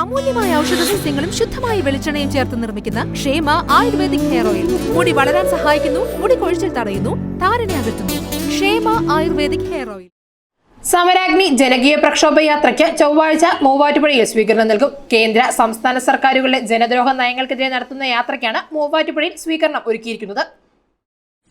അമൂല്യമായ ഔഷധ സസ്യങ്ങളും ശുദ്ധമായ വെളിച്ചെണ്ണയും ചേർത്ത് നിർമ്മിക്കുന്ന ക്ഷേമ ആയുർവേദിക് ഹെയർ ഓയിൽ. മുടി വളരാൻ സഹായിക്കുന്നു മുടി കൊഴിച്ചിൽ തടയുന്നു താരനെ അകറ്റുന്നു. ക്ഷേമ ആയുർവേദിക് ഹെയർ ഓയിൽ. സമരാഗ്നി ജനകീയ പ്രക്ഷോഭ യാത്രയ്ക്ക് ചൊവ്വാഴ്ച മൂവാറ്റുപുഴയിൽ സ്വീകരണം നൽകും. കേന്ദ്ര സംസ്ഥാന സർക്കാരുകളിലെ ജനദ്രോഹ നയങ്ങൾക്കെതിരെ നടത്തുന്ന യാത്രയ്ക്കാണ് മൂവാറ്റുപുഴയിൽ സ്വീകരണം ഒരുക്കിയിരിക്കുന്നത്.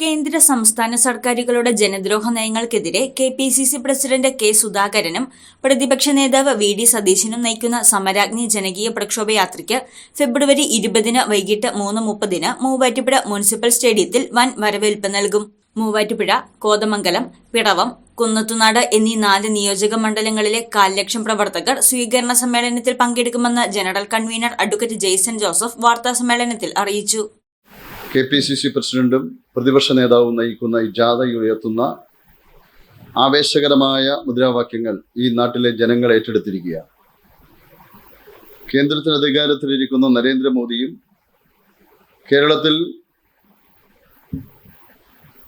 കേന്ദ്ര സംസ്ഥാന സർക്കാരുകളുടെ ജനദ്രോഹ നയങ്ങൾക്കെതിരെ K P C C president K സുധാകരനും പ്രതിപക്ഷ നേതാവ് വി ഡി സതീശനും നയിക്കുന്ന സമരാഗ്നി ജനകീയ പ്രക്ഷോഭയാത്രയ്ക്ക് ഫെബ്രുവരി ഇരുപതിന് വൈകിട്ട് മൂന്ന് മുപ്പതിന് മൂവാറ്റുപുഴ മുനിസിപ്പൽ സ്റ്റേഡിയത്തിൽ വൻ വരവേൽപ്പ് നൽകും. മൂവാറ്റുപുഴ കോതമംഗലം പിടവം കുന്നത്തുനാട് എന്നീ നാല് നിയോജക മണ്ഡലങ്ങളിലെ കാൽ ലക്ഷം പ്രവർത്തകർ സ്വീകരണ സമ്മേളനത്തിൽ പങ്കെടുക്കുമെന്ന് general convener advocate Jaison Joseph വാർത്താ സമ്മേളനത്തിൽ അറിയിച്ചു. കെ പി സി സി പ്രസിഡന്റും പ്രതിപക്ഷ നേതാവും നയിക്കുന്ന ഈ ജാഥയിൽ ഉയർത്തുന്ന ആവേശകരമായ മുദ്രാവാക്യങ്ങൾ ഈ നാട്ടിലെ ജനങ്ങൾ ഏറ്റെടുത്തിരിക്കുകയാണ്. കേന്ദ്രത്തിൽ അധികാരത്തിലിരിക്കുന്ന നരേന്ദ്രമോദിയും കേരളത്തിൽ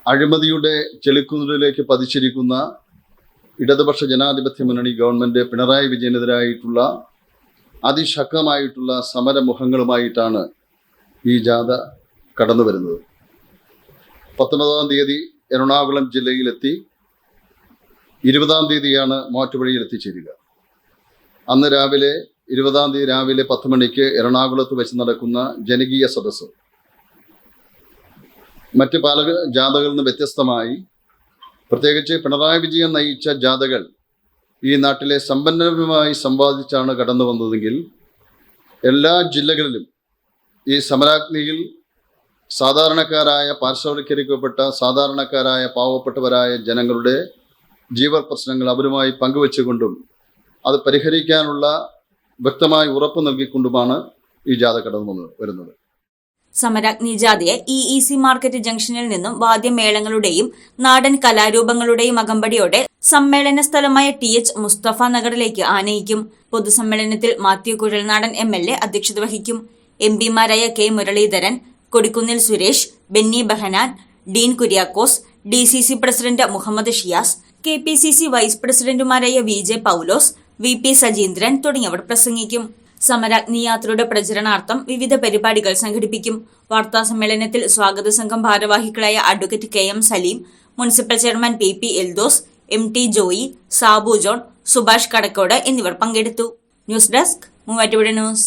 അഴിമതിയുടെ ചെളിക്കുന്നിലേക്ക് പതിച്ചിരിക്കുന്ന ഇടതുപക്ഷ ജനാധിപത്യ മുന്നണി ഗവൺമെന്റ് പിണറായി വിജയനെതിരായിട്ടുള്ള അതിശക്തമായിട്ടുള്ള സമരമുഖങ്ങളുമായിട്ടാണ് ഈ ജാഥ കടന്നു വരുന്നത്. പത്തൊമ്പതാം തീയതി എറണാകുളം ജില്ലയിലെത്തി ഇരുപതാം തീയതിയാണ് മാറ്റുവഴിയിൽ എത്തിച്ചേരുക അന്ന് രാവിലെ ഇരുപതാം തീയതി രാവിലെ പത്ത് മണിക്ക് എറണാകുളത്ത് വെച്ച് നടക്കുന്ന ജനകീയ സദസ്സ്. മറ്റ് പല ജാഥകളിൽ നിന്ന് വ്യത്യസ്തമായി പ്രത്യേകിച്ച് പിണറായി വിജയൻ നയിച്ച ജാഥകൾ ഈ നാട്ടിലെ സമ്പന്നരുമായി സംവാദിച്ചാണ് കടന്നു വന്നതെങ്കിൽ എല്ലാ ജില്ലകളിലും ഈ സമരാഗ്നിയിൽ സാധാരണക്കാരായ പാർശ്വവൽക്കരിക്കപ്പെട്ട സാധാരണക്കാരായ പാവപ്പെട്ടവരായ ജനങ്ങളുടെ ജീവ പ്രശ്നങ്ങൾ അവരുമായി പങ്കുവെച്ചുകൊണ്ടും അത് പരിഹരിക്കാനുള്ള വ്യക്തമായ ഉറപ്പ് നൽകിക്കൊണ്ടുമാണ് ഈ ജാഥ കടന്നു വരുന്നത്. സമരാഗ്നി ജാഥയെ ഇ ഇ സി മാർക്കറ്റ് ജംഗ്ഷനിൽ നിന്നും വാദ്യമേളങ്ങളുടെയും നാടൻ കലാരൂപങ്ങളുടെയും അകമ്പടിയോടെ സമ്മേളന സ്ഥലമായ ടി എച്ച് മുസ്തഫ നഗറിലേക്ക് ആനയിക്കും. പൊതുസമ്മേളനത്തിൽ Mathew Kuzhalnadan M L A അധ്യക്ഷത വഹിക്കും. M പിമാരായ K Muraleedharan Kodikunnil Suresh Benny Behanan Dean Kuriakose D C C president Muhammad Shiyas K P C C vice പ്രസിഡന്റുമാരായ V J Paulose V P Sajeendran തുടങ്ങിയവർ പ്രസംഗിക്കും. സമരാഗ്നി യാത്രയുടെ പ്രചരണാർത്ഥം വിവിധ പരിപാടികൾ സംഘടിപ്പിക്കും. വാർത്താ സമ്മേളനത്തിൽ സ്വാഗത സംഘം ഭാരവാഹികളായ advocate K M Saleem municipal chairman P P Eldhose M T Joy Sabu John Subhash Kadakkode എന്നിവർ പങ്കെടുത്തു. News desk Muvattupuzha news.